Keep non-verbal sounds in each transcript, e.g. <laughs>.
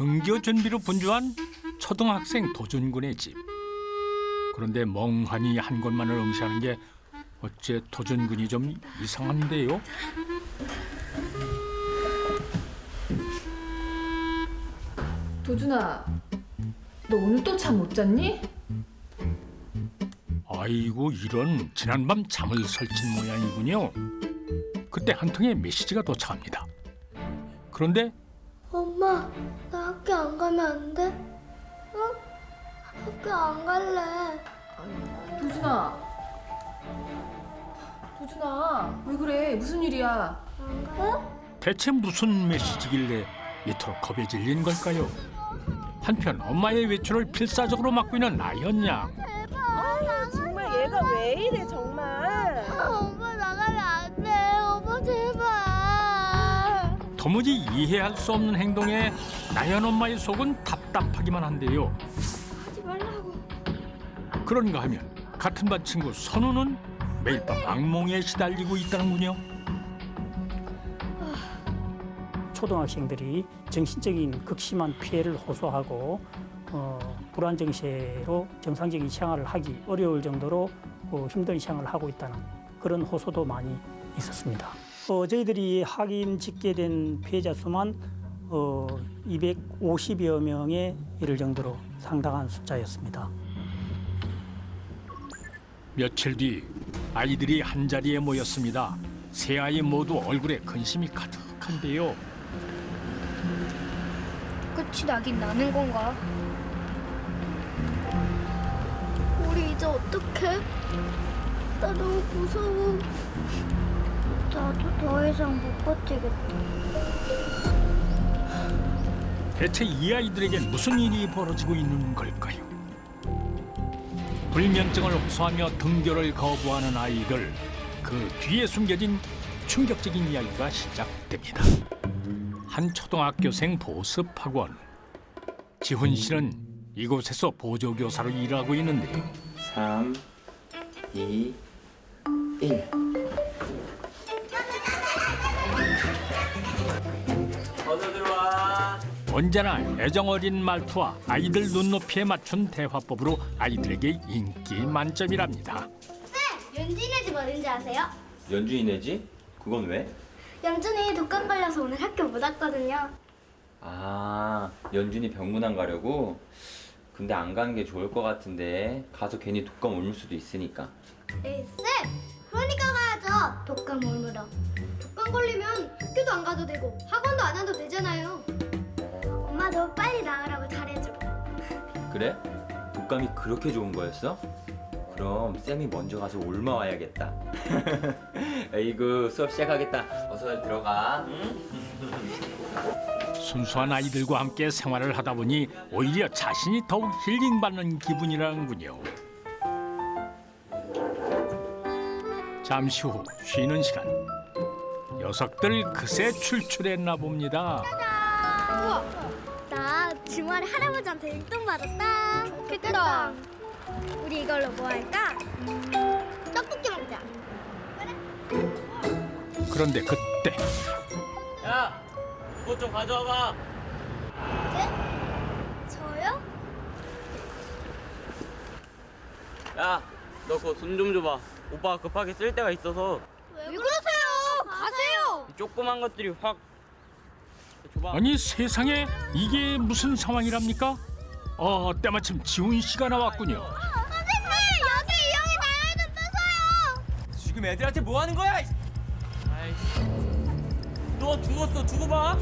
등교 준비로 분주한 초등학생 도준군의 집. 그런데 멍하니 한 곳만을 응시하는 게 어째 도준군이 좀 이상한데요? 도준아, 너 오늘 또 잠 못 잤니? 아이고 이런 지난밤 잠을 설친 모양이군요. 그때 한 통의 메시지가 도착합니다. 그런데 엄마, 가면 안 돼? 응? 학교 안 갈래. 도준아, 도준아, 왜 그래? 무슨 일이야? 안 가? 대체 무슨 메시지길래 이토록 겁에 질린 걸까요? 한편 엄마의 외출을 필사적으로 막고 있는 나연 양. 아유 정말 얘가 왜 이래 정말 도무지 이해할 수 없는 행동에 나연 엄마의 속은 답답하기만 한데요. 하지 말라고. 그런가 하면 같은 반 친구 선우는 매일 밤 악몽에 시달리고 있다는군요. 초등학생들이 정신적인 극심한 피해를 호소하고 어, 불안 증세로 정상적인 생활을 하기 어려울 정도로 어, 힘든 생활을 하고 있다는 그런 호소도 많이 있었습니다. 어, 저희들이 확인 집계된 피해자 수만 어, 250여 명에 이를 정도로 상당한 숫자였습니다. 며칠 뒤 아이들이 한 자리에 모였습니다. 세 아이 모두 얼굴에 근심이 가득한데요. 끝이 나긴 나는 건가? 우리 이제 어떡해? 나 너무 무서워. 나도 더 이상 못 버티겠다. 대체 이 아이들에겐 무슨 일이 벌어지고 있는 걸까요? 불면증을 호소하며 등교를 거부하는 아이들 그 뒤에 숨겨진 충격적인 이야기가 시작됩니다. 한 초등학교생 보습 학원 지훈 씨는 이곳에서 보조 교사로 일하고 있는데요. 3, 2, 1. 언제나 애정 어린 말투와 아이들 눈높이에 맞춘 대화법으로 아이들에게 인기 만점이랍니다. 연진의 집 어딘지 아세요? 연준이네 집? 그건 왜? 연준이 독감 걸려서 오늘 학교 못 왔거든요. 아, 연준이 병문안 가려고? 근데 안 가는 게 좋을 것 같은데 가서 괜히 독감 옮을 수도 있으니까. 에이 쌤! 그러니까 가야죠. 독감 옮으러. 독감 걸리면 학교도 안 가도 되고 학원도 안 와도 되잖아요. 엄마도 빨리 나으라고 잘해줘. 그래? 독감이 그렇게 좋은 거였어? 그럼 쌤이 먼저 가서 옮아 와야겠다. <laughs> 에이구 수업 시작하겠다. 어서 들어가. 순수한 아이들과 함께 생활을 하다 보니 오히려 자신이 더욱 힐링받는 기분이라는군요. 잠시 후 쉬는 시간. 녀석들 그새 출출했나 봅니다. 우와! 나 주말에 할아버지한테 용돈 받았다. 좋겠다. 우리 이걸로 뭐 할까? 떡볶이 먹자. 그런데 그때 야, 그것 좀 가져와봐. 저요? 야, 너 그거 돈 좀 줘봐. 오빠가 급하게 쓸 데가 있어서 왜 그러세요? 가세요. 이 조그만 것들이 확. 아니 세상에 이게 무슨 상황이랍니까? 어 때마침 지훈 씨가 나왔군요. 선생님 여기 이 형이 나야 줬어요. 지금 애들한테 뭐 하는 거야? 아이씨. 너 죽었어. 두고 봐.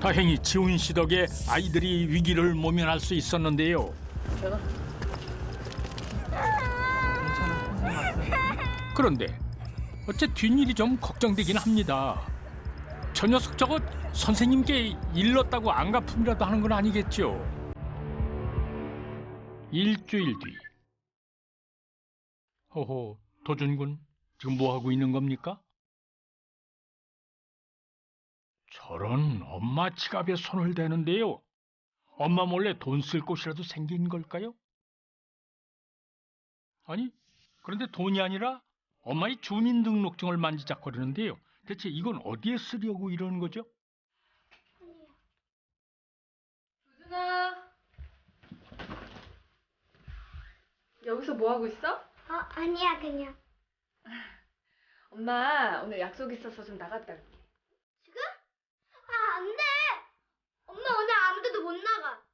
다행히 지훈 씨 덕에 아이들이 위기를 모면할 수 있었는데요. 그런데 어째 뒷일이 좀 걱정되긴 합니다. 저 녀석 저거 선생님께 일렀다고 안갚음이라도 하는 건 아니겠죠? 일주일 뒤. 호호, 도준군 지금 뭐 하고 있는 겁니까? 저런 엄마 지갑에 손을 대는데요. 엄마 몰래 돈 쓸 곳이라도 생긴 걸까요? 아니, 그런데 돈이 아니라 엄마의 주민등록증을 만지작거리는데요. 대체 이건 어디에 쓰려고 이러는 거죠? 조준아 여기서 뭐 하고 있어? 어, 아니야, 그냥. 엄마 오늘 약속 있어서 좀 나갔다 올게. 지금? 아, 안 돼! 엄마 오늘 아무 데도 못 나가.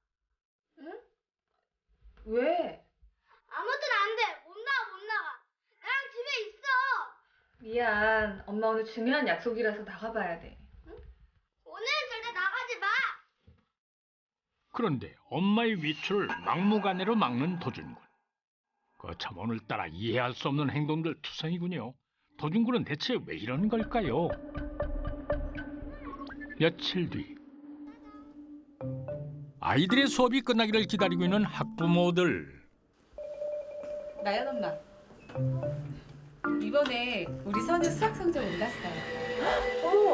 응? 왜? 미안. 엄마 오늘 중요한 약속이라서 나가봐야 돼. 오늘은 절대 나가지 마! 그런데 엄마의 위출을 막무가내로 막는 도준군. 거참 오늘따라 이해할 수 없는 행동들 투성이군요. 도준군은 대체 왜 이러는 걸까요? 며칠 뒤 아이들의 수업이 끝나기를 기다리고 있는 학부모들. 나연 엄마. 이번에 우리 선우 수학 성적 올랐어요. 어머,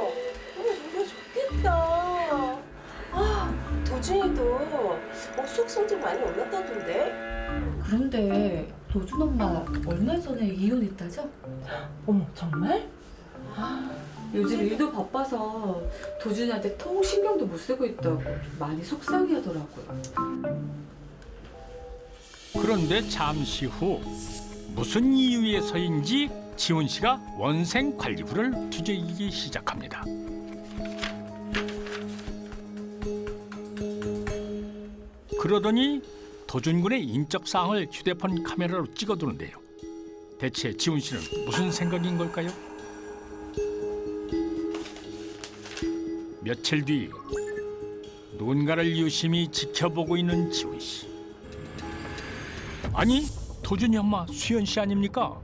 어머 정말 좋겠다. 아, 도준이도 어, 수학 성적 많이 올랐다던데? 그런데 도준 엄마 얼마 전에 이혼했다죠? 어머, 정말? 요즘 일도 바빠서 도준이한테 통 신경도 못 쓰고 있다고 많이 속상해하더라고요. 그런데 잠시 후 무슨 이유에서인지 지훈 씨가 원생 관리부를 뒤적이기 시작합니다. 그러더니 도준군의 인적 사항을 휴대폰 카메라로 찍어두는데요. 대체 지훈 씨는 무슨 생각인 걸까요? 며칠 뒤 누군가를 유심히 지켜보고 있는 지훈 씨. 아니 도준이 엄마 수연 씨 아닙니까?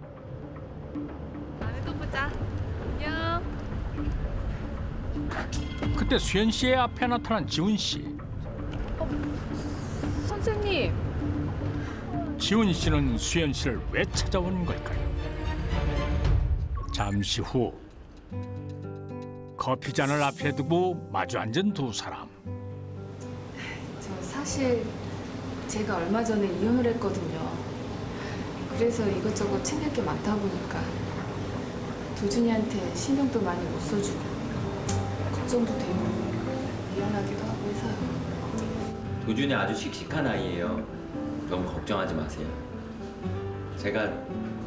다음에 또 보자. 안녕. 그때 수연 씨의 앞에 나타난 지훈 씨. 선생님. 지훈 씨는 수연 씨를 왜 찾아오는 걸까요? 잠시 후 커피 잔을 앞에 두고 마주 앉은 두 사람. 저 사실 제가 얼마 전에 이혼을 했거든요. 그래서 이것저것 챙길 게 많다 보니까 도준이한테 신경도 많이 못 써주고 걱정도 되고 미안하기도 하고 해서요. 도준이 아주 씩씩한 아이예요. 너무 걱정하지 마세요. 제가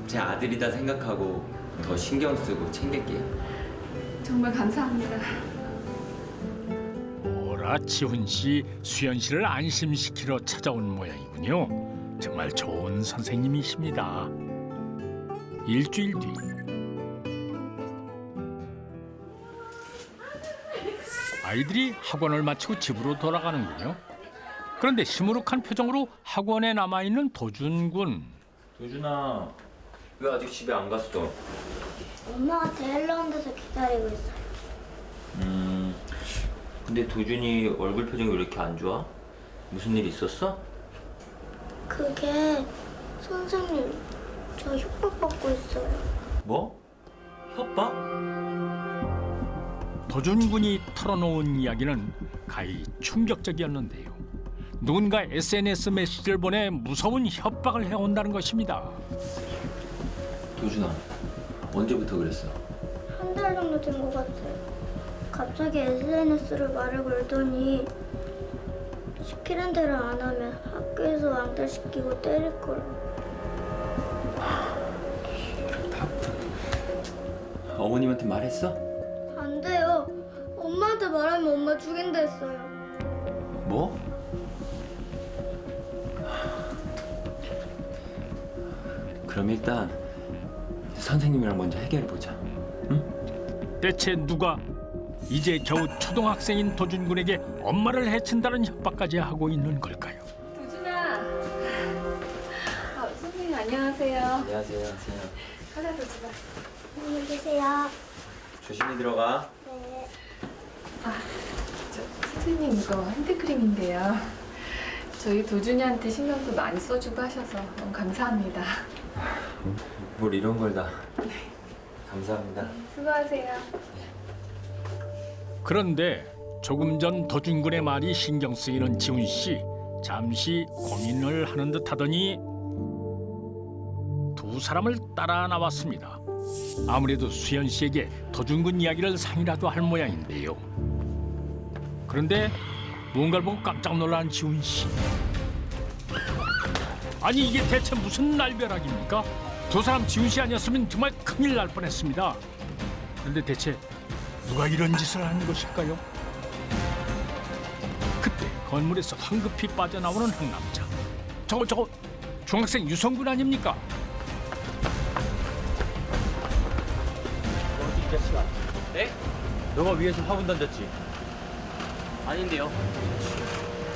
제 아들이다 생각하고 더 신경 쓰고 챙길게요. 정말 감사합니다. 오라 지훈 씨 수연 씨를 안심시키러 찾아온 모양이군요. 정말 좋은 선생님이십니다. 일주일 뒤 아이들이 학원을 마치고 집으로 돌아가는군요. 그런데 시무룩한 표정으로 학원에 남아 있는 도준 군. 도준아, 왜 아직 집에 안 갔어? 엄마가 데서 기다리고 있어. 음, 근데 도준이 얼굴 표정이 왜 이렇게 안 좋아? 무슨 일 있었어? 그게 선생님 저 협박받고 있어요. 뭐? 협박? 도준군이 털어놓은 이야기는 가히 충격적이었는데요. 누군가 SNS 메시지를 보내 무서운 협박을 해온다는 것입니다. 도준아, 언제부터 그랬어? 한 달 정도 된 것 같아요. 갑자기 SNS를 말을 걸더니 시키는 대로 안 하면 학교에서 왕따시키고 때릴 거라고. 어머님한테 말했어? 안 돼요. 엄마한테 말하면 엄마 죽인다 했어요. 뭐? 그럼 일단 선생님이랑 먼저 해결해 보자. 대체 누가 이제 겨우 초등학생인 도준군에게 엄마를 해친다는 협박까지 하고 있는 걸까요? 도준아. 아, 선생님 안녕하세요. 안녕하세요, 안녕하세요. 더 주라. 안녕히 계세요. 조심히 들어가. 네. 저, 선생님 이거 핸드크림인데요. 저희 도준이한테 신경도 많이 써주고 하셔서 너무 감사합니다. 뭘 이런 걸 다. 감사합니다. 수고하세요. 그런데 조금 전 도준군의 말이 신경 쓰이는 지훈 씨 잠시 고민을 하는 듯하더니 두 사람을 따라 나왔습니다. 아무래도 수연 씨에게 도준군 이야기를 상이라도 할 모양인데요. 그런데 무언가를 보고 깜짝 놀란 지훈 씨. 아니 이게 대체 무슨 날벼락입니까? 두 사람 지훈 씨 아니었으면 정말 큰일 날 뻔했습니다. 그런데 대체 누가 이런 짓을 하는 것일까요? 그때 건물에서 황급히 빠져나오는 한 남자. 저거 저거 중학생 유성군 아닙니까? 어디 이 자식아? 네? 너가 위에서 화분 던졌지? 아닌데요.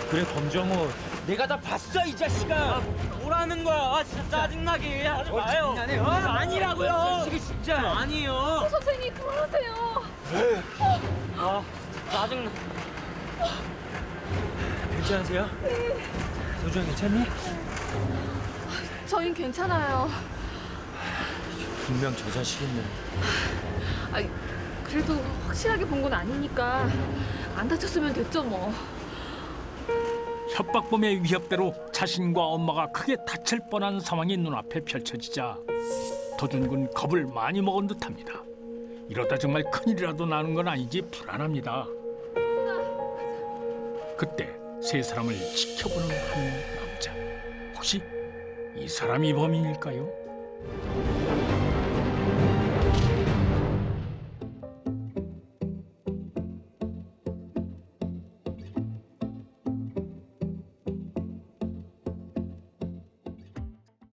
그래 검정호. 내가 다 봤어 이 자식아. 아, 뭐라는 거야? 아, 진짜 짜증나게 하지 마요. 어, 아니라고요. 자식이 진짜 아니에요. 선생님 그만하세요. 아, 짜증나. 괜찮으세요? 소주야 괜찮니? 저흰 괜찮아요. 분명 저 자식인데. 아, 그래도 확실하게 본 건 아니니까 안 다쳤으면 됐죠 뭐. 협박범의 위협대로 자신과 엄마가 크게 다칠 뻔한 상황이 눈앞에 펼쳐지자 도준군 겁을 많이 먹은 듯합니다. 이러다 정말 큰일이라도 나는 건 아닌지 불안합니다. 그때 세 사람을 지켜보는 한 남자. 혹시 이 사람이 범인일까요?